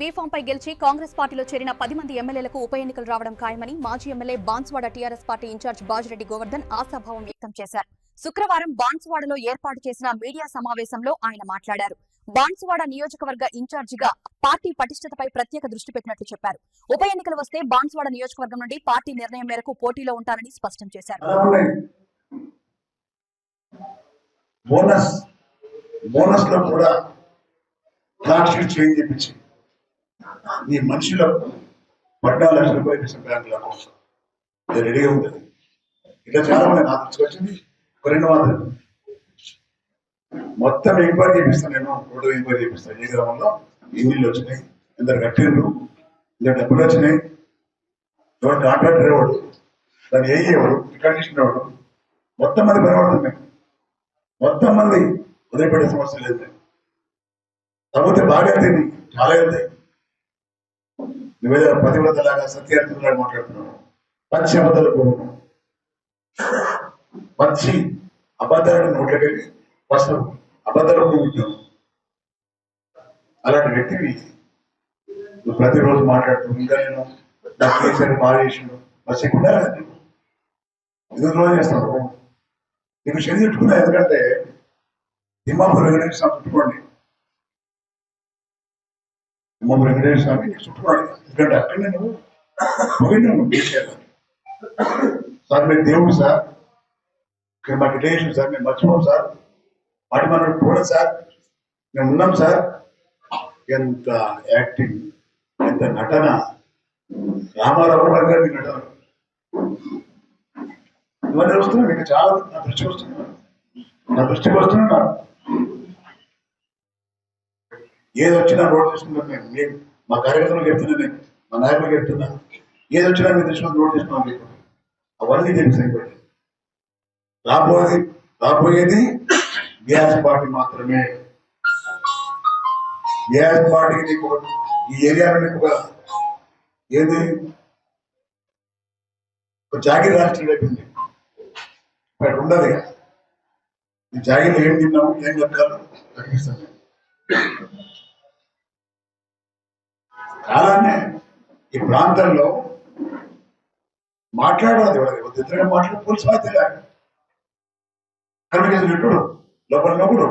B Pharm పై గెలిచి కాంగ్రెస్ పార్టీలో చేరిన పది మంది ఎమ్మెల్యేలకు ఉప ఎన్నికలు రావడం ఖాయమని మాజీ MLA Banswada TRS party incharge Bajireddy Govardhan ఆశాభావం వ్యక్తం చేశారు. శుక్రవారం బాన్స్వాడలో ఏర్పాటు చేసిన మీడియా సమావేశంలో ఆయన మాట్లాడారు. బాన్స్వాడ నియోజకవర్గ ఇన్ఛార్జిగా పార్టీ పటిష్టతపై ప్రత్యేక దృష్టి పెట్టినట్లు చెప్పారు. ఉప ఎన్నికలు వస్తే బాన్స్వాడ నియోజకవర్గం నుండి పార్టీ నిర్ణయం మేరకు పోటీలో ఉంటానని స్పష్టం చేశారు. బోనస్ బోనస్లో కూడా చేంజ్ నీ ఈ మనుషులకు పద్నాలుగు లక్షల రూపాయలు ఇచ్చిన బ్యాంకుల కోసం. రెడీగా ఉంటుంది. ఇట్లా చాలా మంది నాకు తీసుకొచ్చింది ఒక రెండు మాత్రం మొత్తం ఎంక్వైరీ చేపిస్తాను నేను. రోడ్డు ఎంక్వైరీ చేపిస్తాను. ఏ గ్రామంలో? ఎన్ని ఇల్లు వచ్చినాయి. ఎంత కట్టిండ్రు ఎంత డబ్బులు వచ్చినాయి. ఎవరు కాంట్రాక్టర్ ఎవడు దాన్ని ఏ ఎవరు? కండిషన్ ఎవడు మొత్తం మంది పనిపడుతున్నాయి మొత్తం మంది వదిలిపెట్టే సమస్య లేదు తగ్గితే బాగా తిని చాలా వెళ్తాయి నువ్వేదో పతివ్రతలాగా సత్యార్థులాగా మాట్లాడుతున్నావు పచ్చి అబద్ధాలు కోరుకున్నావు పచ్చి అబద్ధాలను నోట్లకెళ్ళి ఫస్ట్ అబద్ధాలు కూర్చున్నావు అలాంటి వ్యక్తివి నువ్వు ప్రతిరోజు మాట్లాడుతూ ఇంకా నేను నాకు కేసీఆర్ బాగా చేసిండు బస్ ఎందుకు రోజు చేస్తాను నీకు శని చుట్టుకున్నా ఎందుకంటే తిమ్మాపూర్ సంతృప్తి స్వామి వెంకటేశ్వర స్వామి నీకు ఎందుకంటే అక్కడ నేను పోయినాను సార్ మీరు దేవుడు సార్ ఇక్కడ మాకు రిలేషన్ సార్ మేము మర్చిపోం సార్ వాటి మనం కూడా సార్ మేము ఉన్నాం సార్ ఎంత యాక్టింగ్ ఎంత నటన రామారావు గారి నటన ఇవన్నీ వస్తున్నాయి మీకు చాలా నా దృష్టికి వస్తున్నాను నా దృష్టికి వస్తున్నాను ఏది వచ్చినా రోడ్ తీసుకుంటాం మేము. మేము మా కార్యకర్తలకు చెప్తున్నా నేను. మా నాయకులు చెప్తున్నా. ఏది వచ్చినా మేము దృష్టిలో రోడ్ తీసుకున్నాం మీకు. అవన్నీ తెలుసు అయిపోయింది రాబోయేది రాబోయేది గ్యాస్ పార్టీ మాత్రమే. గ్యాస్ పార్టీకి నీకు ఈ ఏరియాలో నీకు ఒక ఏది? ఒక జాగిర్ రాష్ట్రం అయిపోయింది. ఇక్కడ ఉండదు ఇక. ఈ ఏం తిన్నాము ఏం చెప్పాలో తగ్గిస్తాను కాలాన్ని ఈ ప్రాంతంలో మాట్లాడాలి ఎవరు. ఇద్దరు మాట్లాడి పోలీసు బాధ్యత కమ్యూనికేషన్ ఎప్పుడు లోపల నవ్వుడు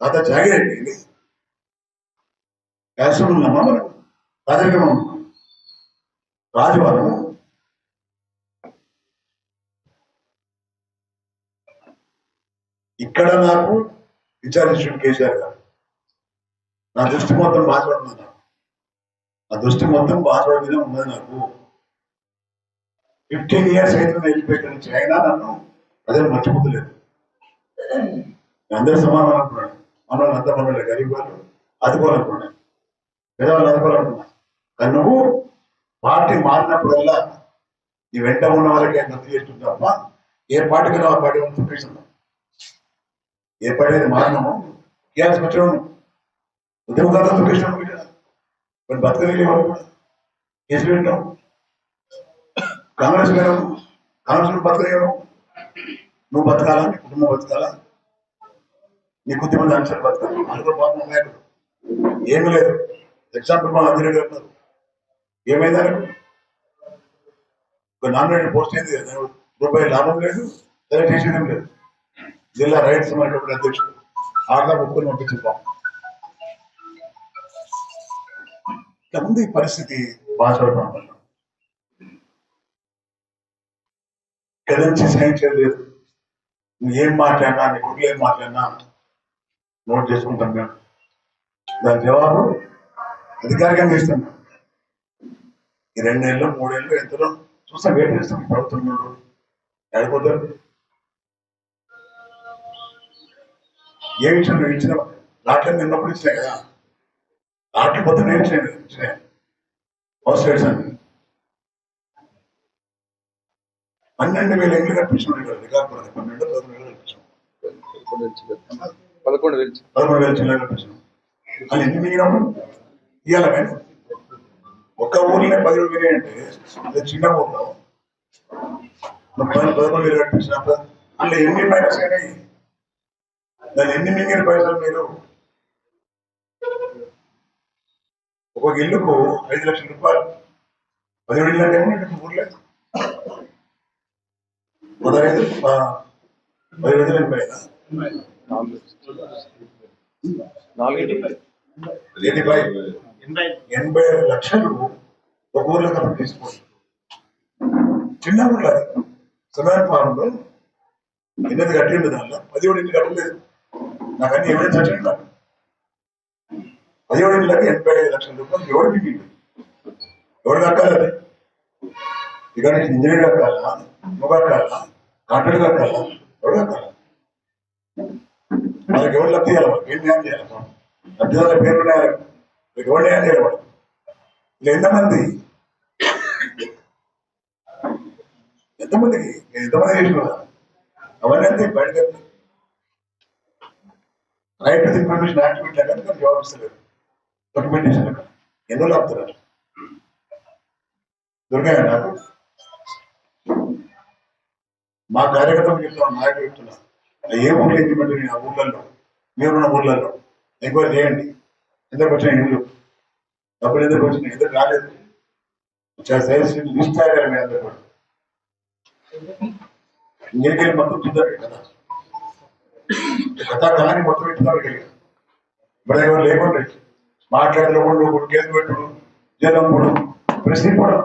తాత జాగిరండి ఇది. శాస్త్రం ఉన్నామా మనం రాజకీయం ఉన్నాం ఇక్కడ నాకు విచారించడం కేసీఆర్ గారు. నా దృష్టి మొత్తం బాధపడుతుంది నాకు నా దృష్టి మొత్తం బాధపడి మీద ఉన్నది నాకు. ఫిఫ్టీన్ ఇయర్స్ అయితే వెళ్ళిపోయిన నుంచి. అయినా నన్ను ప్రజలు మర్చిపోతలేదు. అందరూ సమానం అనుకున్నాను. మనం అంత మనల్ని గరీబ్ వాళ్ళు ఆదుకోవాలనుకున్నాను పేదవాళ్ళు ఆదుకోవాలనుకున్నాను కానీ నువ్వు పార్టీ మారినప్పుడల్లా నీ వెంట ఉన్న వాళ్ళకి గుర్తు చేస్తుంటావా ఏ పార్టీకి ఆ పార్టీ వాళ్ళు ఏ పార్టీ అయితే మారినామో? టీఆర్ఎస్ వచ్చినాము ఉద్యమకారులు చూపిస్తున్నాం బిడ్డ కొన్ని బతకలేని కేసు పెట్టాం కాంగ్రెస్ పోయినాము కాంగ్రెస్ బతకలేము నువ్వు బతకాలా? నీ కుటుంబం బతకాలా? నీ కొద్దిమంది అంశాలు బతకాలి? అందులో పాపం లేదు ఏమీ లేదు. ఎగ్జాంపుల్ మా అందరూ చెప్తారు ఏమైందా ఒక నామినేటెడ్ పోస్ట్ అయింది రూపాయి లాభం లేదు సెలెక్ట్ చేసేయడం లేదు. జిల్లా రైట్స్ అనేటువంటి అధ్యక్షుడు. ఆడదా ముగ్గురు పాపం ఇట్లా ఉంది పరిస్థితి. బాధపడ ప్రాంతంలో ఇక్కడ నుంచి సహించేది లేదు నువ్వు ఏం మాట్లాడినా నీ కొడుకు ఏం మాట్లాడినా నోట్ చేసుకుంటాం మేము. దాని జవాబు అధికారికంగా ఇస్తాం. ఈ రెండేళ్ళు మూడేళ్ళు ఎంతలో చూస్తాం వెయిట్ చేస్తాం. ప్రభుత్వం నుండి ఎడిపోతారు ఏ విషయం నువ్వు ఇచ్చిన లాట్లను నిన్నప్పుడు ఇచ్చినాయి కదా. లాట్లు మొత్తం నేను ఇచ్చినాయి ఇచ్చినాయి హౌస్ రేట్స్ అని పన్నెండు వేల రికార్డ్ పడింది పన్నెండు పదకొండు వేలు కట్టించాం పదకొండు వేలు చిల్లర. పదకొండు వేలు కట్టించాం అది ఎన్ని మిగిలినప్పుడు ఇవాళ ఒక్క ఊర్లోనే పది వేలు అంటే అది చిన్న ఊర్లో. పదకొండు వేలు కట్టించినప్పుడు అందులో ఎన్ని మైనస్ అయినాయి? దాని ఎన్ని మిగిలిన పైసలు మీరు? ఒక ఇల్లుకు ఐదు లక్షల రూపాయలు పదిహేడు ఇల్లు అంటే ఏమో ఊర్లే పదహైదు ప- పదిహేడు వేలు ఎనభై ఐదా? నాలుగు ఎనభై ఎనభై ఐదు లక్షలు ఒక ఊర్లో కనుక తీసుకోండి చిన్న ఊర్లో అది సుమారు ఫారంలో ఎనిమిది కట్టింది దానిలో పదిహేడు ఇల్లు కట్టలేదు నాకు అన్ని ఎవిడెన్స్ వచ్చింది నాకు పదిహేడు ఇళ్ళకి ఎనభై ఐదు లక్షల రూపాయలు ఎవరు మిగిలింది ఎవరు కట్టాలి అది? ఇక్కడ ఇంజనీర్ కట్టాలా? నువ్వు కట్టాలా? కాంట్రాక్ట్ కట్టాలా? ఎవరు కట్టాలా? వాళ్ళకి ఎవరు లబ్ధి చేయాలి ఏం న్యాయం చేయాలి లబ్ధిదారుల పేరు ఉన్నాయి వాళ్ళకి? ఎవరు న్యాయం చేయాలి వాళ్ళు ఇలా ఎంతమంది? ఎంతమందికి? ఎంతమంది చేసిన? అవన్నీ అంతే బయటకు రైట్ ఇన్ఫర్మేషన్ యాక్ట్ పెట్టాక కానీ జవాబు ఇస్తలేదు డాక్యుమెంటేషన్ ఎన్నో ఆపుతున్నారు దొరికాయా నాకు? మా కార్యకర్తలు చెప్తున్నా నాయకులు చెప్తున్నా. ఏ ఊళ్ళో ఇంప్లిమెంట్ ఆ ఊళ్ళల్లో? మీరున్న ఊళ్ళల్లో. ఎంక్వైరీ చేయండి. ఎందుకు వచ్చినాయి ఇల్లు డబ్బులు ఎందుకు వచ్చినాయి? ఎందుకు రాలేదు? సైన్స్ లిస్ట్ అయ్యారు మీ అందరు కూడా ఇంకెళ్ళి మొత్తం చూద్దాం కదా. కథ కళని మొత్తం ఇస్తున్నారు ఇక్కడ ఎవరు లేకుండా మాట్లాడలేకుండా ఒకటి కేసు పెట్టుడు జైలు పోవడం ప్రశ్న పోవడం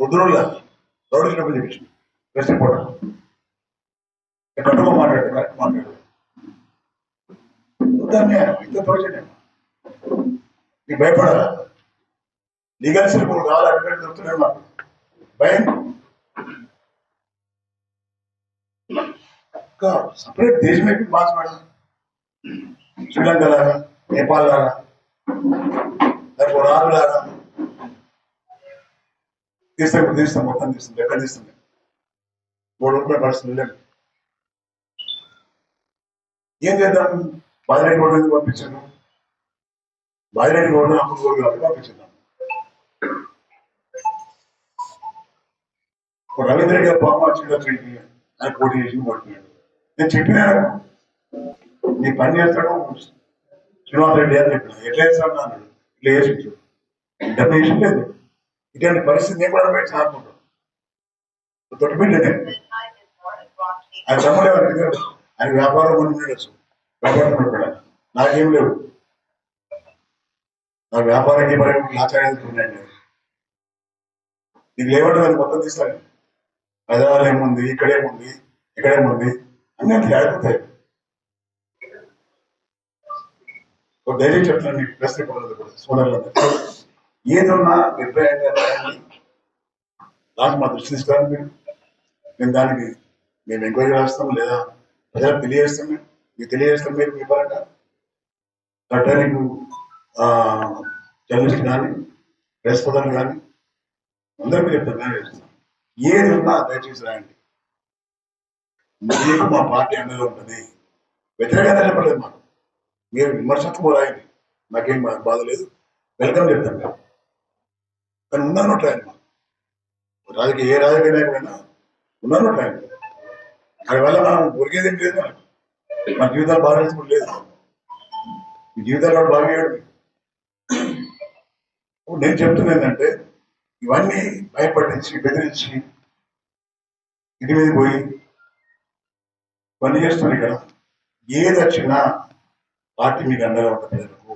రుద్రుల రౌడీసినప్పుడు చెప్పి ప్రశ్న పోవడం కట్టుగా మాట్లాడు కరెక్ట్ మాట్లాడు. దాన్ని ఇంత ప్రయోజనం. నీకు భయపడాలా లీగల్ సిల్పులు కావాలి? అడ్వకేట్ దొరుకుతున్నాయి మాకు. భయం? సపరేట్ దేశం అయిపోయి మార్చబడాలి శ్రీలంక లాగా నేపాల్ లాగా లేకపోతే రాజు లాగా తీస్తాం ఇప్పుడు తీస్తాం మొత్తం తీస్తుంది ఎక్కడ తీస్తుంది మూడు రూపాయలు పడుతుంది లేదు ఏం చేద్దాం? బాదిరెడ్డి గోడ ఎందుకు పంపించాను బాదిరెడ్డి గోడ అప్పుడు గోడ కాబట్టి పంపించాను రవీంద్ర గారు పాప వచ్చింది ఆయన పోటీ చేసి పడుతున్నాడు నేను చెప్పినాను నీ పని చేస్తాడు శ్రీనివాస్ రెడ్డి అని చెప్పిన ఎట్లా చేస్తాడు అన్నాడు. ఇట్లా వేసి డబ్బు చేసి లేదు. ఇటువంటి పరిస్థితి నేను కూడా పెట్టి అనుకుంటాను తొట్టుపెట్టే ఆయన తమ్ముడు ఎవరు? ఆయన వ్యాపారం కొని ఉండొచ్చు వ్యాపారం కూడా నాకేం లేవు. నా వ్యాపారానికి మరి ఆచార్యాలు ఉన్నాయండి నీకు లేవంటే అది మొత్తం తీస్తాను. హైదరాబాద్ ఏముంది? ఇక్కడేముంది? ఇక్కడేముంది? అన్ని అట్లా ఆడిపోతాయి ఒక ధైర్యం చెప్తున్నాను మీకు ప్రశ్న కూడా. సోదరులందరూ ఏదన్నా నిర్భయంగా రాయాలి. నాకు మా దృష్టి తీసుకురాను మీరు? నేను దానికి మేము ఎంక్వైరీ రాస్తాం లేదా ప్రజలకు తెలియజేస్తాం మేము? మీకు తెలియజేస్తాం మీరు మీ పరంగా కట్టడానికి జర్నలిస్ట్ కానీ ప్రెస్ సోదరులు కానీ అందరికీ చెప్తాను నేను చేస్తాను ఏది ఉన్నా దయచేసి రాయండి. మీకు మా పార్టీ అండగా ఉంటుంది. వ్యతిరేకత చెప్పలేదు మాకు. మీరు విమర్శకు రాయండి నాకేం బాధ లేదు. వెల్కమ్ చెప్తాను. కానీ ఉన్నాను రాయండి రాజకీయ ఏ రాజకీయ నాయకుడైనా ఉన్నాను రాయండి దాని వల్ల మనం ఒరిగేది ఏం లేదు. మన జీవితాలు బాగా లేదు. ఈ జీవితాలు వాడు ఇప్పుడు నేను చెప్తున్నా ఏంటంటే ఇవన్నీ భయపడించి బెదిరించి ఇంటి మీద పోయి పని చేస్తున్నారు ఇక్కడ. ఏది వచ్చినా పార్టీ మీకు అండగా ఉంటుంది ప్రజలకు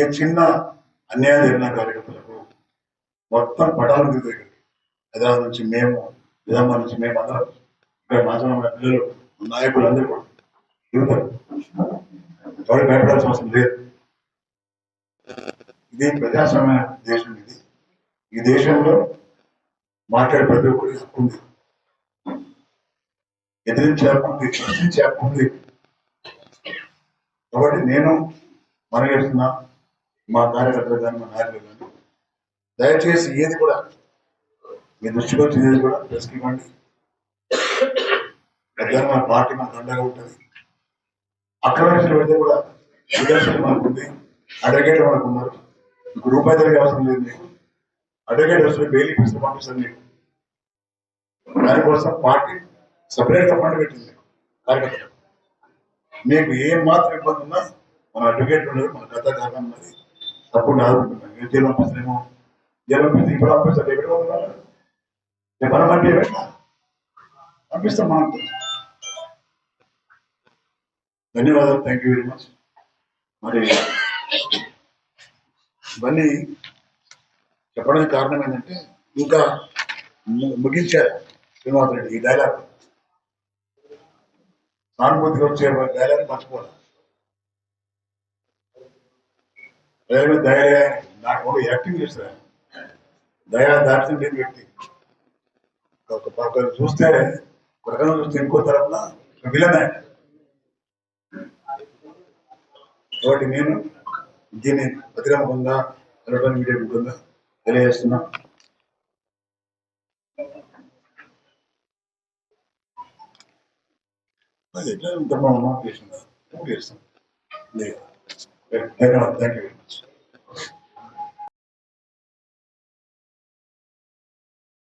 ఏ చిన్న అన్యాయం జరిగిన కార్యకర్తలకు మొత్తం పటాలు దిగుతాయి హైదరాబాద్ నుంచి మేము నిజామాబాద్ నుంచి మేము అందరం ఇక్కడ మాజీ పిల్లలు నాయకులు అందరూ కూడా దిగుతారు ఎవరు భయపడాల్సిన అవసరం లేదు. ఇది ప్రజాస్వామ్య దేశం ఇది. ఈ దేశంలో మాట్లాడే ప్రతి ఒక్కరికి హక్కు ఉంది ఎదిరించి హక్కు ఉంది ప్రశ్నించే హక్కు ఉంది. కాబట్టి నేను మనం చేస్తున్నా మా కార్యకర్తలు కానీ మా నాయకులు కానీ దయచేసి ఏది కూడా మీ దృష్టికి వచ్చేది కూడా ప్రెస్కి ఇవ్వండి. పెద్దగా మన పార్టీ మనకు అండగా ఉంటుంది. అక్రమేషన్ పెడితే కూడా లీడర్షిప్ మనకు ఉంది అడ్వకేట్ మనకు ఉన్నారు. మీకు రూపాయి తరగతి అవసరం లేదు మీకు. అడ్వకేట్ వస్తుంది బెయిల్ ఇప్పిస్తే పంపిస్తుంది మీకు దానికోసం పార్టీ సపరేట్ ఫండ్ పెట్టింది కార్యకర్తలు. మీకు ఏం మాత్రం ఇబ్బంది ఉన్నా మన అడ్వకేట్ ఉండదు మన కథ కారణం ఉన్నది తప్పుడు ఆదుకుంటున్నాం మీరు జైలు పంపిస్తేమో జైలు పంపిస్తే ఇప్పుడు పంపిస్తారు ఎక్కడ పోతున్నారు మనం అంటే పంపిస్తాం. మనం. ధన్యవాదాలు థ్యాంక్ యూ వెరీ మచ్ మరి ఇవన్నీ చెప్పడానికి కారణం ఏంటంటే ఇంకా ముగించారు శ్రీనివాసరెడ్డి ఈ డైలాగ్ సానుభూతిగా వచ్చే ధైర్యాన్ని మర్చిపోవాలి దయమే దయ నాకు ఒక యాక్టింగ్ చేస్తారు దయా దాచిన లేని వ్యక్తి. ఒక పక్క చూస్తే ప్రకటన చూస్తే ఇంకో తరఫున విలన్. ఆయన కాబట్టి నేను దీన్ని బహిరంగంగా ఎలక్ట్రానిక్ మీడియా ఉంటుందా తెలియజేస్తున్నా. అది ఎట్లా ఇంత మా అమ్మ చేసిందా చేస్తాం ధన్యవాదాలు. Thank you very much.